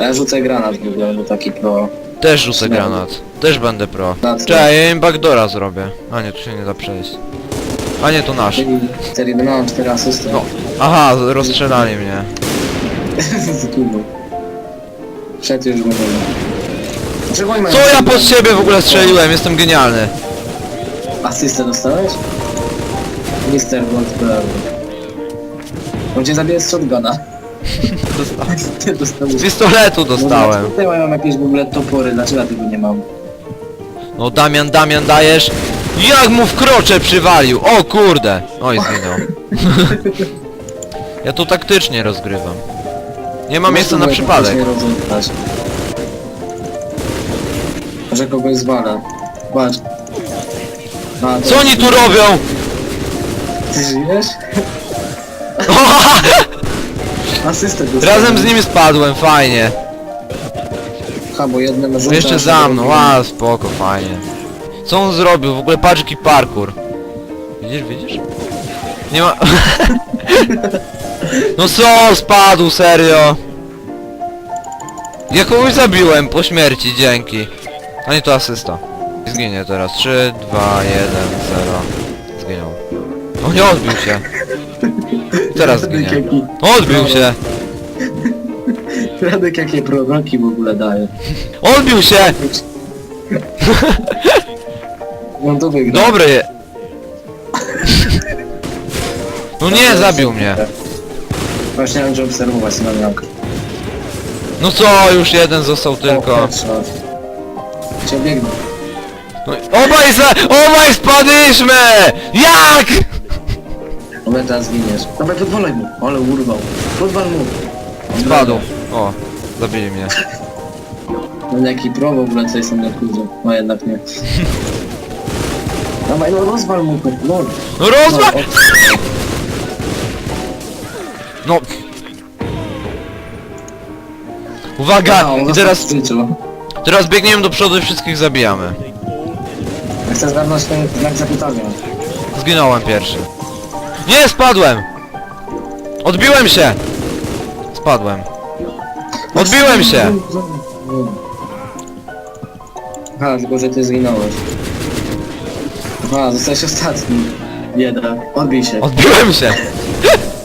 Ja rzucę granat w ogóle, bo taki pro. Też rzucę Śmiało. granat. Też będę pro. Na co? Czekaj, ja im backdora zrobię. A nie, tu się nie da przejść. A nie, to nasz. Czyli 4, no 4 asysty. No. Aha, rozstrzelali mnie. Z. Przed już go Co ja pod siebie w ogóle strzeliłem? Jestem genialny. Asystę dostałeś? Mister Goldberg. On cię zabije z shotguna. Dostałem. Ty dostałeś. Z pistoletu dostałem. Tutaj mają jakieś w ogóle topory, dlaczego ja tego nie mam? No Damian, Damian dajesz. Jak mu w krocze przywalił! O kurde! Oj, zginął. ja tu taktycznie rozgrywam. Nie ma miejsca na przypadek. Może kogoś zwala. Patrz. A, to- Co oni tu robią? Ty żyjesz? Asystę dostałem. Razem z nimi spadłem, fajnie. Ha, bo jednym rzutem... Jeszcze za mną, a spoko, fajnie. Co on zrobił? W ogóle patrz jaki parkour. Widzisz, widzisz? Nie ma... no co, spadł, serio. Ja kogoś zabiłem po śmierci, dzięki. A nie, to asysta. Zginie teraz. 3, 2, 1, 0. Zginął. O, nie odbił się. Teraz Radek jaki... Odbił się. Radek jakie proroki w ogóle daje. Odbił się! On to wygrał. Dobry. No nie, zabił mnie. Właśnie mam obserwować na miankę. No co, już jeden został tylko. Cię biegną. No, i- obaj za... Obaj spadliśmy! Jak? Dobra, teraz zginiesz. Dobra, podwalaj mu. Ale urwał. Podwal mu. Spadł. O, zabili mnie. No jaki pro w ogóle co jest na kurze. No jednak nie. Dawaj, no rozwal mu to. No. No. No, No. Uwaga! o, on I teraz, zaskoczył. teraz biegniemy do przodu i wszystkich zabijamy. Ja chcę zgarnąć ten znak zapytania. Zginąłem pierwszy. Nie, spadłem! Odbiłem się! Spadłem. Odbiłem się! Aha, tylko że ty zginąłeś. Aha, zostałeś ostatni. Bieda. Odbij się. Odbiłem się!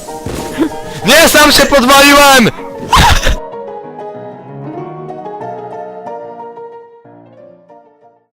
Nie, sam się podwaliłem!